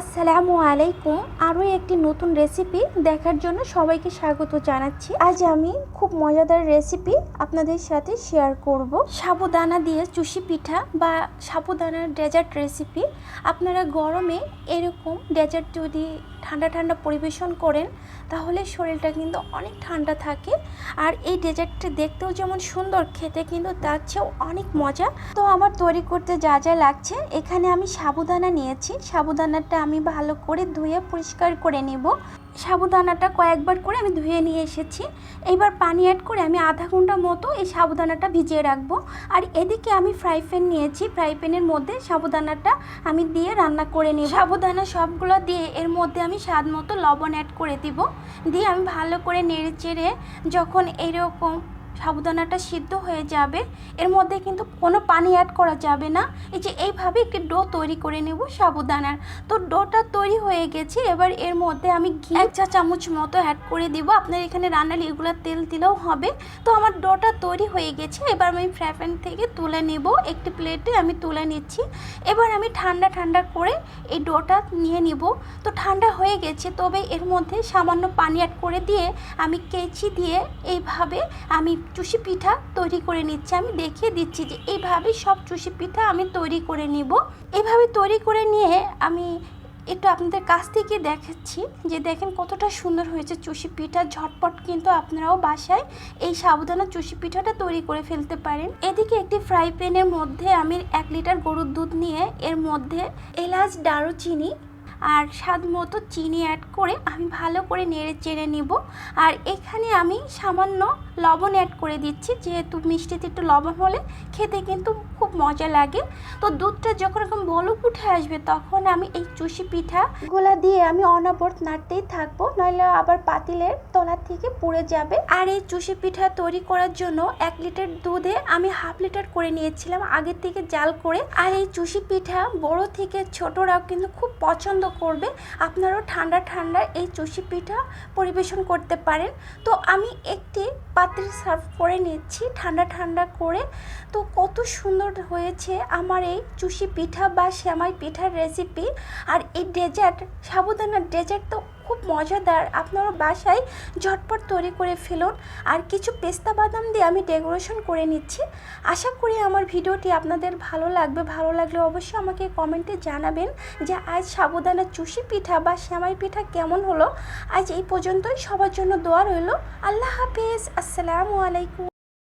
আসসালামু আলাইকুম। আরও একটি নতুন রেসিপি দেখার জন্য সবাইকে স্বাগত জানাচ্ছি। আজ আমি খুব মজাদার রেসিপি আপনাদের সাথে শেয়ার করব। সাবুদানা দিয়ে চুষি পিঠা বা সাবুদানার ডেজার্ট রেসিপি আপনারা গরমে এরকম ডেজার্ট যদি ঠান্ডা ঠান্ডা পরিবেশন করেন, তাহলে শরীরটা কিন্তু অনেক ঠান্ডা থাকে। আর এই ডেজার্টটা দেখতেও যেমন সুন্দর, খেতে কিন্তু তার চেয়েও অনেক মজা। তো আমার তৈরি করতে যা যা লাগছে, এখানে আমি সাবুদানা নিয়েছি। সাবুদানাটা আমি ভালো করে ধুয়ে পরিষ্কার করে নেব। সাবুদানাটা কয়েকবার করে আমি ধুয়ে নিয়ে এসেছি। এইবার পানি অ্যাড করে আমি আধা ঘণ্টা মতো এই সাবুদানাটা ভিজিয়ে রাখব। আর এদিকে আমি ফ্রাই প্যান নিয়েছি। ফ্রাই প্যানের মধ্যে সাবুদানাটা আমি দিয়ে রান্না করে নিই সাবুদানা সবগুলো দিয়ে এর মধ্যে আমি স্বাদ মতো লবণ অ্যাড করে দিব। দিয়ে আমি ভালো করে নেড়ে চেড়ে যখন এইরকম সাবুদানাটা সিদ্ধ হয়ে যাবে। এর মধ্যে কিন্তু কোনো পানি অ্যাড করা যাবে না। এই যে এইভাবে একটি ডো তৈরি করে নেব সাবুদানার তো ডোটা তৈরি হয়ে গেছে। এবার এর মধ্যে আমি ঘি এক চা চামচ মতো অ্যাড করে দিব। আপনার এখানে রান্নার রেগুলার তেল দিলেও হবে। তো আমার ডোটা তৈরি হয়ে গেছে। এবার আমি ফ্রাই প্যান থেকে তুলে নেব। একটি প্লেটে আমি তুলে নিচ্ছি। এবার আমি ঠান্ডা ঠান্ডা করে এই ডোটা নিয়ে নিব। তো ঠান্ডা হয়ে গেছে। তবে এর মধ্যে সামান্য পানি অ্যাড করে দিয়ে আমি কেচি দিয়ে এইভাবে আমি চুষি পিঠা তৈরি করে নিচ্ছি। আমি দেখিয়ে দিচ্ছি যে এইভাবে সব চুষি পিঠা আমি তৈরি করে নিব। এইভাবে তৈরি করে নিয়ে আমি একটু আপনাদের কাছ থেকে দেখাচ্ছি যে দেখেন কতটা সুন্দর হয়েছে চুষি পিঠা। ঝটপট কিন্তু আপনারাও বাসায় এই সাবুদানা চুষি পিঠাটা তৈরি করে ফেলতে পারেন। এদিকে একটি ফ্রাই প্যানের মধ্যে আমি এক লিটার গরুর দুধ নিয়ে এর মধ্যে এলাচ, দারুচিনি আর স্বাদ মতো চিনি অ্যাড করে আমি ভালো করে নেড়ে চেড়ে নিব। আর এখানে আমি সামান্য লবণ অ্যাড করে দিচ্ছি, যেহেতু মিষ্টিতে একটু লবণ হলে খেতে কিন্তু খুব মজা লাগে। তো দুধটা যখন এরকম বলক উঠে আসবে, তখন আমি এই চুষি পিঠাগুলা দিয়ে আমি অনবরত নাড়তেই থাকব, নইলে আবার পাতিলের তলা থেকে পুড়ে যাবে। আর এই চুষি পিঠা তৈরি করার জন্য এক লিটার দুধে আমি হাফ লিটার করে নিয়েছিলাম, আগের থেকে জাল করে। আর এই চুষি পিঠা বড় থেকে ছোটরাও কিন্তু খুব পছন্দ করবে, আপনারাও ঠান্ডা ঠান্ডা এই চষি পিঠা পরিবেশন করতে পারেন। তো আমি একটি পাত্রে সার্ভ করে নিচ্ছি, ঠান্ডা ঠান্ডা করে। তো কত সুন্দর হয়েছে আমার এই চুষি পিঠা বা শ্যামাই পিঠার রেসিপি আর এই ডেজার্ট সাবুদানার ডেজার্ট তো খুব মজাদার। আপনারা বাসায় ঝটপট তৈরি করে ফেলুন। আর কিছু পেস্তা বাদাম দিয়ে আমি ডেকোরেশন করে নিচ্ছি। আশা করি আমার ভিডিওটি আপনাদের ভালো লাগবে। ভালো লাগলে অবশ্যই আমাকে কমেন্টে জানাবেন যে আজ সাবুদানা চুষি পিঠা বা শ্যামাই পিঠা কেমন হলো। আজ এই পর্যন্তই। সবার জন্য দোয়া রইল। আল্লাহ হাফিজ। আসসালামু আলাইকুম।